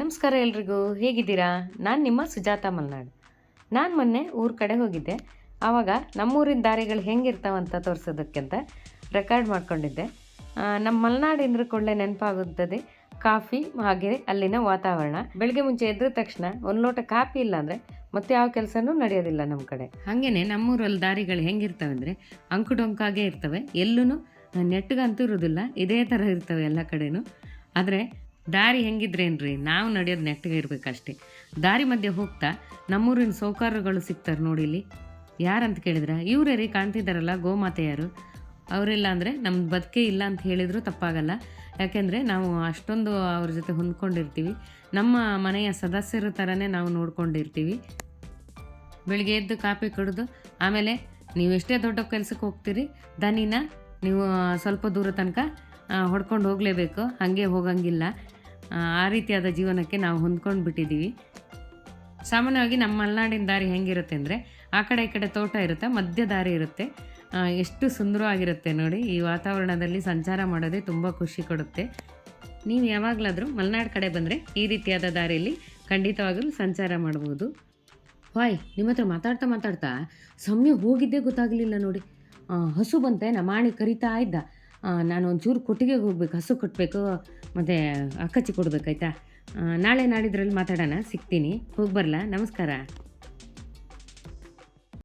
ನಮಸ್ಕಾರ ಎಲ್ರಿಗೂ. ಹೇಗಿದ್ದೀರಾ? ನಾನು ನಿಮ್ಮ ಸುಜಾತ ಮಲ್ನಾಡ್. ನಾನು ಮೊನ್ನೆ ಊರ ಕಡೆ ಹೋಗಿದ್ದೆ. ಆವಾಗ ನಮ್ಮೂರಿನ ದಾರಿಗಳು ಹೆಂಗಿರ್ತಾವಂತ ತೋರಿಸೋದಕ್ಕಿಂತ ರೆಕಾರ್ಡ್ ಮಾಡ್ಕೊಂಡಿದ್ದೆ. ನಮ್ಮ ಮಲೆನಾಡಿಂದ್ರ ಕೊಳ್ಳೆ ನೆನಪಾಗುತ್ತದೆ. ಕಾಫಿ, ಹಾಗೆ ಅಲ್ಲಿನ ವಾತಾವರಣ. ಬೆಳಗ್ಗೆ ಮುಂಚೆ ಎದ್ದ ತಕ್ಷಣ ಒಂದು ಲೋಟ ಕಾಫಿ ಇಲ್ಲ ಅಂದರೆ ಮತ್ತೆ ಯಾವ ಕೆಲಸನೂ ನಡೆಯೋದಿಲ್ಲ ನಮ್ಮ ಕಡೆ. ಹಾಗೇನೆ ನಮ್ಮೂರಲ್ಲಿ ದಾರಿಗಳು ಹೆಂಗಿರ್ತವೆ ಅಂದರೆ ಅಂಕುಡೊಂಕಾಗೆ ಇರ್ತವೆ. ಎಲ್ಲೂ ನೆಟ್ಟಗಂತೂ ಇರೋದಿಲ್ಲ. ಇದೇ ಥರ ಇರ್ತವೆ ಎಲ್ಲ ಕಡೆಯೂ ಆದರೆ ದಾರಿ ಹೆಂಗಿದ್ರೇನ್ರಿ? ನಾವು ನಡೆಯೋದು ನೆಟ್ಟಗೆ ಇರಬೇಕಷ್ಟೇ. ದಾರಿ ಮಧ್ಯೆ ಹೋಗ್ತಾ ನಮ್ಮೂರಿನ ಸೌಕರ್ಯಗಳು ಸಿಗ್ತಾರೆ ನೋಡಿ ಇಲ್ಲಿ ಯಾರಂತ ಕೇಳಿದ್ರೆ? ಇವರೇ ರೀ ಕಾಣ್ತಿದ್ದಾರಲ್ಲ ಗೋಮಾತೆಯರು. ಅವರಿಲ್ಲ ಅಂದರೆ ನಮ್ಮ ಬದುಕೆ ಇಲ್ಲ ಅಂತ ಹೇಳಿದರೂ ತಪ್ಪಾಗಲ್ಲ. ಯಾಕೆಂದರೆ ನಾವು ಅಷ್ಟೊಂದು ಅವ್ರ ಜೊತೆ ಹೊಂದ್ಕೊಂಡಿರ್ತೀವಿ. ನಮ್ಮ ಮನೆಯ ಸದಸ್ಯರ ಥರನೇ ನಾವು ನೋಡ್ಕೊಂಡಿರ್ತೀವಿ. ಬೆಳಿಗ್ಗೆ ಎದ್ದು ಕಾಫಿ ಕುಡಿದು ಆಮೇಲೆ ನೀವು ಎಷ್ಟೇ ದೊಡ್ಡ ಕೆಲಸಕ್ಕೆ ಹೋಗ್ತೀರಿ, ದನಿನ ನೀವು ಸ್ವಲ್ಪ ದೂರ ತನಕ ಹೊಡ್ಕೊಂಡು ಹೋಗಲೇಬೇಕು. ಹಾಗೆ ಹೋಗಂಗಿಲ್ಲ. ಆ, ರೀತಿಯಾದ ಜೀವನಕ್ಕೆ ನಾವು ಹೊಂದ್ಕೊಂಡು ಬಿಟ್ಟಿದ್ದೀವಿ ಸಾಮಾನ್ಯವಾಗಿ ನಮ್ಮ ಮಲೆನಾಡಿನ ದಾರಿ ಹೆಂಗಿರುತ್ತೆ ಅಂದರೆ ಆ ಕಡೆ ಈ ಕಡೆ ತೋಟ ಇರುತ್ತೆ ಮಧ್ಯ ದಾರಿ ಇರುತ್ತೆ. ಎಷ್ಟು ಸುಂದರವಾಗಿರುತ್ತೆ ನೋಡಿ ಈ ವಾತಾವರಣದಲ್ಲಿ ಸಂಚಾರ ಮಾಡೋದೇ ತುಂಬ ಖುಷಿ ಕೊಡುತ್ತೆ. ನೀವು ಯಾವಾಗಲಾದರೂ ಮಲೆನಾಡು ಕಡೆ ಬಂದರೆ ಈ ರೀತಿಯಾದ ದಾರಿಯಲ್ಲಿ ಖಂಡಿತವಾಗಲೂ ಸಂಚಾರ ಮಾಡ್ಬೋದು. ವಾಯ್ ನಿಮ್ಮ ಹತ್ರ ಮಾತಾಡ್ತಾ ಮಾತಾಡ್ತಾ ಸಮಯ ಹೋಗಿದ್ದೇ ಗೊತ್ತಾಗಲಿಲ್ಲ ನೋಡಿ. ಹಸು ಬಂತೆ ನಮಾಣಿ ಕರಿತಾ ಇದ್ದ. ನಾನು ಒಂಚೂರು ಕೊಟ್ಟಿಗೆ ಹೋಗ್ಬೇಕು ಹಸು ಕಟ್ಟಬೇಕು ಮತ್ತು ಅಕ್ಕಚ್ಚಿ ಕೊಡ್ಬೇಕಾಯ್ತಾ ನಾಳೆ ನಾಡಿದ್ರಲ್ಲಿ ಮಾತಾಡೋಣ, ಸಿಗ್ತೀನಿ. ಹೋಗಿ ಬರಲಾ? ನಮಸ್ಕಾರ.